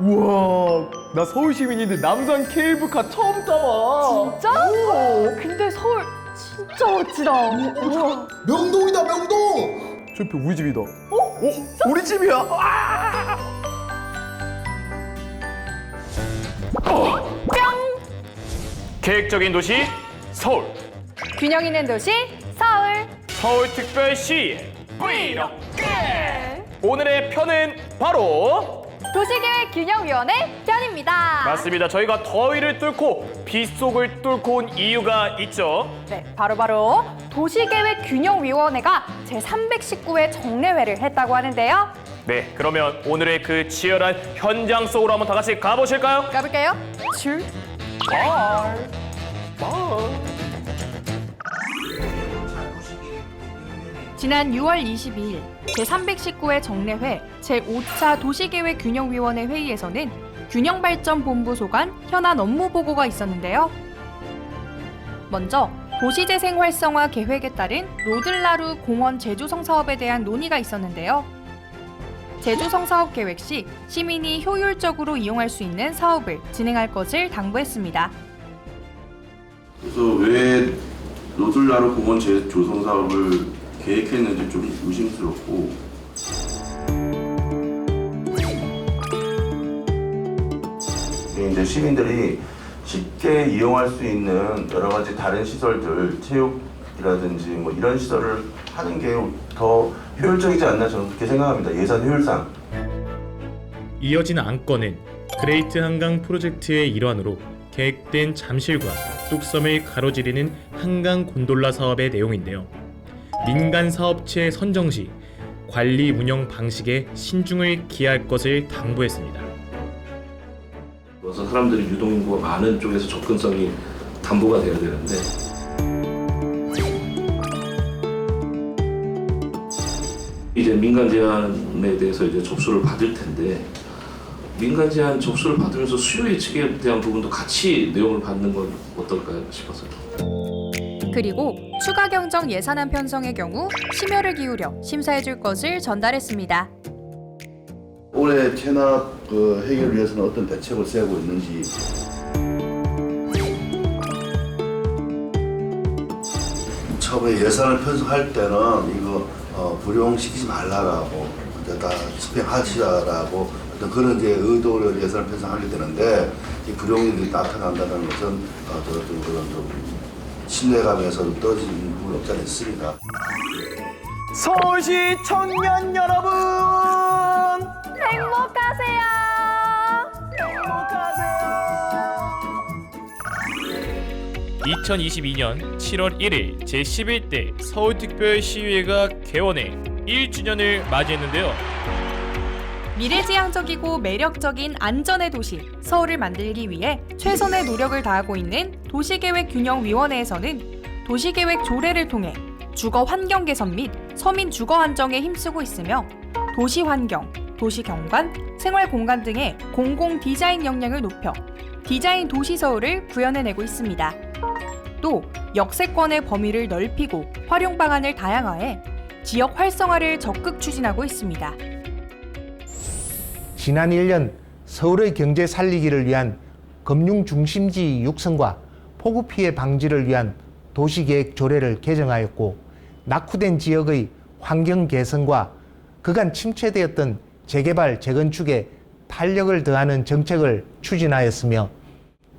우와, 나 서울 시민인데 남산 케이블카 처음 타봐. 진짜? 오, 근데 서울 진짜 멋지다. 우와. 명동이다 명동. 저 옆에 우리 집이다. 어? 어? 우리 집이야. 와! 뿅! 계획적인 도시 서울 균형 있는 도시 서울. 서울특별시 브이로그 오늘의 편은 바로 도시계획 균형위원회 편입니다. 맞습니다 저희가 더위를 뚫고 빗속을 뚫고 온 이유가 있죠 네, 바로바로 도시계획 균형위원회가 제319회 정례회를 했다고 하는데요. 네 그러면 오늘의 그 치열한 현장 속으로 한번 다 같이 가보실까요? 가볼까요? 줄. 지난 6월 22일 제319회 정례회 제5차 도시계획 균형위원회 회의에서는 균형발전본부 소관 현안 업무 보고가 있었는데요. 먼저 도시재생 활성화 계획에 따른 로들라루 공원 재조성 사업에 대한 논의가 있었는데요. 재조성 사업 계획 시 시민이 효율적으로 이용할 수 있는 사업을 진행할 것을 당부했습니다. 그래서 왜 로들라루 공원 재조성 사업을 계획했는지 좀 의심스럽고 이제 시민들이 쉽게 이용할 수 있는 여러 가지 다른 시설들, 체육이라든지 뭐 이런 시설을 하는 게 더 효율적이지 않나 저는 그렇게 생각합니다. 예산 효율상. 이어진 안건은 그레이트 한강 프로젝트의 일환으로 계획된 잠실과 뚝섬을 가로지르는 한강 곤돌라 사업의 내용인데요. 민간 사업체 선정 시 관리 운영 방식에 신중을 기할 것을 당부했습니다. 그래서 사람들이 유동 인구가 많은 쪽에서 접근성이 담보가 돼야 되는데 이제 민간 제한에 대해서 이제 접수를 받을 텐데 민간 제한 접수를 받으면서 수요 예측에 대한 부분도 같이 내용을 받는 건 어떨까 싶어서요. 그리고 추가 경정 예산안 편성의 경우 심혈을 기울여 심사해 줄 것을 전달했습니다. 올해 체납 그 해결을 위해서는 어떤 대책을 세우고 있는지 처음에 예산을 편성할 때는 이거 어, 불용시키지 말라라고 이제 다 집행하시라라고 어떤 그런 이제 의도를 예산을 편성하게 되는데 이 불용이 나타난다는 것은 어, 저, 좀 그런 좀 신뢰감에서 좀 떨어지는 부분이 없지 않아 있습니다. 서울시 청년 여러분! 행복하세요. 행복하세요! 2022년 7월 1일 제11대 서울특별시의회가 개원해 1주년을 맞이했는데요 미래지향적이고 매력적인 안전의 도시 서울을 만들기 위해 최선의 노력을 다하고 있는 도시계획균형위원회에서는 도시계획 조례를 통해 주거 환경 개선 및 서민 주거 안정에 힘쓰고 있으며 도시 환경, 도시 경관, 생활 공간 등의 공공 디자인 역량을 높여 디자인 도시 서울을 구현해내고 있습니다. 또 역세권의 범위를 넓히고 활용 방안을 다양화해 지역 활성화를 적극 추진하고 있습니다. 지난 1년 서울의 경제 살리기를 위한 금융 중심지 육성과 폭우 피해 방지를 위한 도시계획 조례를 개정하였고 낙후된 지역의 환경 개선과 그간 침체되었던 재개발 재건축에 탄력을 더하는 정책을 추진하였으며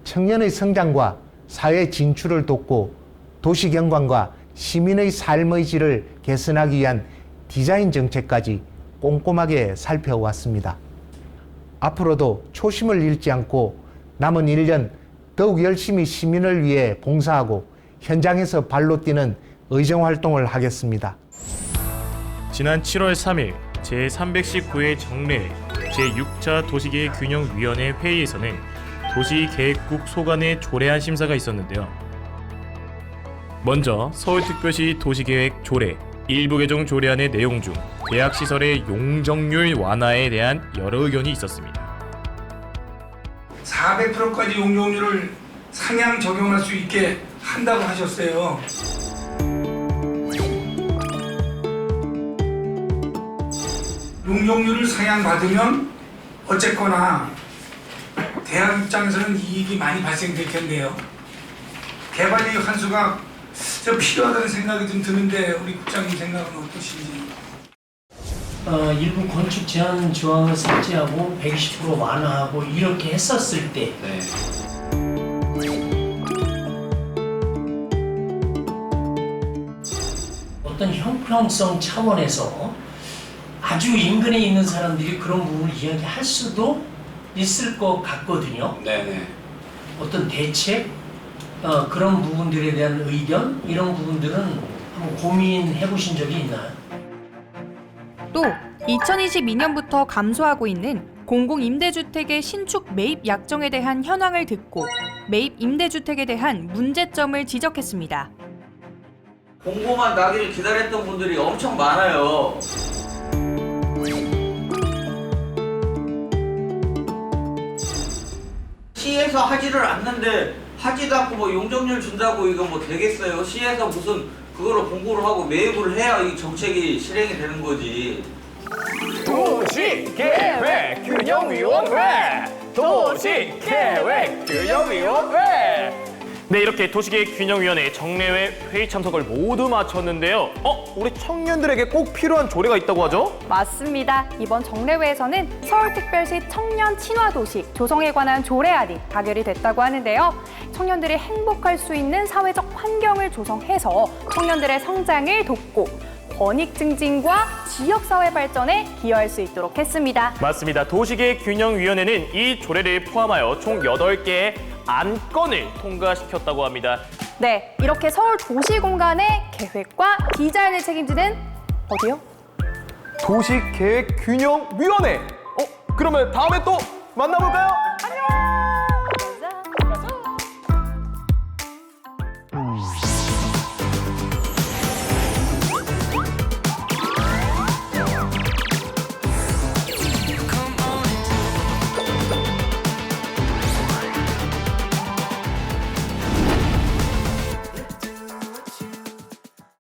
청년의 성장과 사회 진출을 돕고 도시 경관과 시민의 삶의 질을 개선하기 위한 디자인 정책까지 꼼꼼하게 살펴왔습니다. 앞으로도 초심을 잃지 않고 남은 1년 더욱 열심히 시민을 위해 봉사하고 현장에서 발로 뛰는 의정 활동을 하겠습니다. 지난 7월 3일 제319회 정례 제6차 도시계획균형위원회 회의에서는 도시계획국 소관의 조례안 심사가 있었는데요. 먼저 서울특별시 도시계획 조례 일부 개정 조례안의 내용 중 대학 시설의 용적률 완화에 대한 여러 의견이 있었습니다. 400%까지 용적률을 상향 적용할 수 있게 한다고 하셨어요. 용적률을 상향받으면 어쨌거나 대학 입장에서는 이익이 많이 발생될 텐데요. 개발 이익 환수가 좀 필요하다는 생각이 좀 드는데 우리 국장님 생각은 어떠신지? 어, 일부 건축 제한 조항을 삭제하고 120% 완화하고 이렇게 했었을 때 어떤 형평성 차원에서 아주 인근에 있는 사람들이 그런 부분을 이야기할 수도 있을 것 같거든요. 네네. 어떤 대책, 어, 그런 부분들에 대한 의견 이런 부분들은 한번 고민해 보신 적이 있나요? 또 2022년부터 감소하고 있는 공공임대주택의 신축 매입 약정에 대한 현황을 듣고 매입 임대주택에 대한 문제점을 지적했습니다. 공고만 나기를 기다렸던 분들이 엄청 많아요. 시에서 하지를 않는데 하지도 않고 뭐 용적률 준다고 이거 뭐 되겠어요? 시에서 무슨 그거를 공고를 하고 매입을 해야 이 정책이 실행이 되는 거지. 도시계획균형위원회 도시계획균형위원회 네 이렇게 도시계획균형위원회 정례회 회의 참석을 모두 마쳤는데요 어? 우리 청년들에게 꼭 필요한 조례가 있다고 하죠? 맞습니다. 이번 정례회에서는 서울특별시 청년 친화도시 조성에 관한 조례안이 가결이 됐다고 하는데요. 청년들이 행복할 수 있는 사회적 환경을 조성해서 청년들의 성장을 돕고 권익 증진과 지역사회 발전에 기여할 수 있도록 했습니다. 맞습니다. 도시계획균형위원회는 이 조례를 포함하여 총 8개의 안건을 통과시켰다고 합니다. 네, 이렇게 서울 도시 공간의 계획과 디자인을 책임지는 어디요? 도시계획균형위원회. 어? 그러면 다음에 또 만나볼까요?